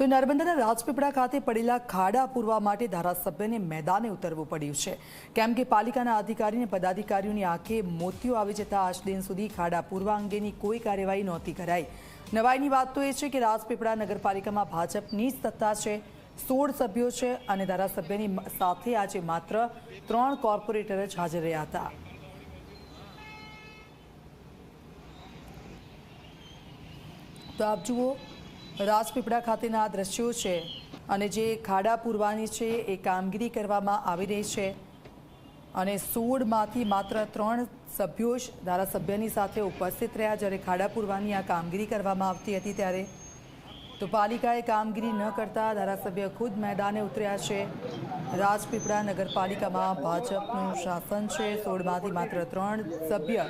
તો નર્મદાના રાજપીપળા ખાતે પડેલા ખાડા પૂરવા માટે ધારાસભ્યને મેદાને ઉતરવું પડ્યું છે. કેમ કે પાલિકાના અધિકારી અને પદાધિકારીઓની આંખે મોતીઓ આવી જતા આજ દિન સુધી ખાડા પૂરવા અંગેની કોઈ કાર્યવાહી નહોતી કરાઈ. નવાઈની વાત તો એ છે કે રાજપીપળા નગરપાલિકામાં ભાજપની જ સત્તા છે, સોળ સભ્યો છે અને ધારાસભ્યની સાથે આજે માત્ર ત્રણ કોર્પોરેટર જ હાજર રહ્યા હતા. તો આપ જુઓ રાજપીપળા ખાતેના દ્રશ્યો છે અને જે ખાડા પૂરવાની છે એ કામગીરી કરવામાં આવી રહી છે. અને સોળમાંથી માત્ર ત્રણ સભ્યો જ ધારાસભ્યની સાથે ઉપસ્થિત રહ્યા જ્યારે ખાડા પૂરવાની આ કામગીરી કરવામાં આવતી હતી ત્યારે તો પાલિકાએ કામગીરી ન કરતા ધારાસભ્ય ખુદ મેદાને ઉતર્યા છે. રાજપીપળા નગરપાલિકામાં ભાજપનું શાસન છે. સોળમાંથી માત્ર ત્રણ સભ્ય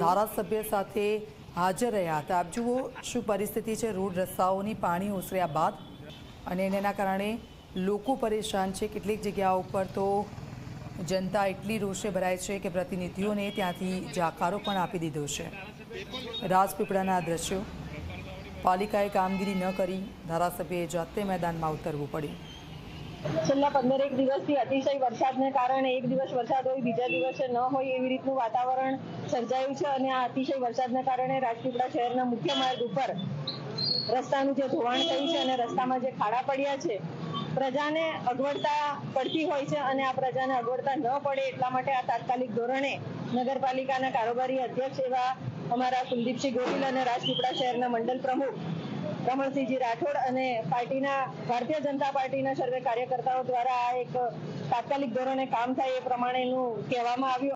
ધારાસભ્ય સાથે હાજર રહ્યા હતા. આપ જુઓ શું પરિસ્થિતિ છે. રોડ રસ્તાઓની પાણી ઓસર્યા બાદ અને એના કારણે લોકો પરેશાન છે. કેટલીક જગ્યાઓ ઉપર તો જનતા એટલી રોષે ભરાય છે કે પ્રતિનિધિઓને ત્યાંથી જાકારો પણ આપી દીધો છે. રાજપીપળાના દ્રશ્યો. પાલિકાએ કામગીરી ન કરી. ધારાસભ્યએ જાતે મેદાનમાં ઉતરવું પડ્યું. છેલ્લા પંદર એક દિવસથી અતિશય વરસાદને કારણે એક દિવસ વરસાદ હોય, બીજા દિવસે ન હોય એવી રીતનું વાતાવરણ સર્જાયું છે અને આ અતિશય વરસાદને કારણે રાજપીપળા શહેરના મુખ્ય માર્ગ ઉપર રસ્તાનું જે ધોવાણ થયું છે અને રસ્તામાં જે ખાડા પડ્યા છે, પ્રજાને અગવડતા પડતી હોય છે અને આ પ્રજાને અગવડતા ન પડે એટલા માટે આ તાત્કાલિક ધોરણે નગરપાલિકાના કારોબારી અધ્યક્ષ એવા અમારા કુલદીપસિંહ ગોહિલ અને રાજપીપળા શહેરના મંડળ પ્રમુખ રમણસિંહજી રાઠોડ અને પાર્ટીના, ભારતીય જનતા પાર્ટીના સર્વે કાર્યકર્તાઓ દ્વારા આ એક તાત્કાલિક ધોરણે કામ થાય એ પ્રમાણેનું કહેવામાં આવ્યું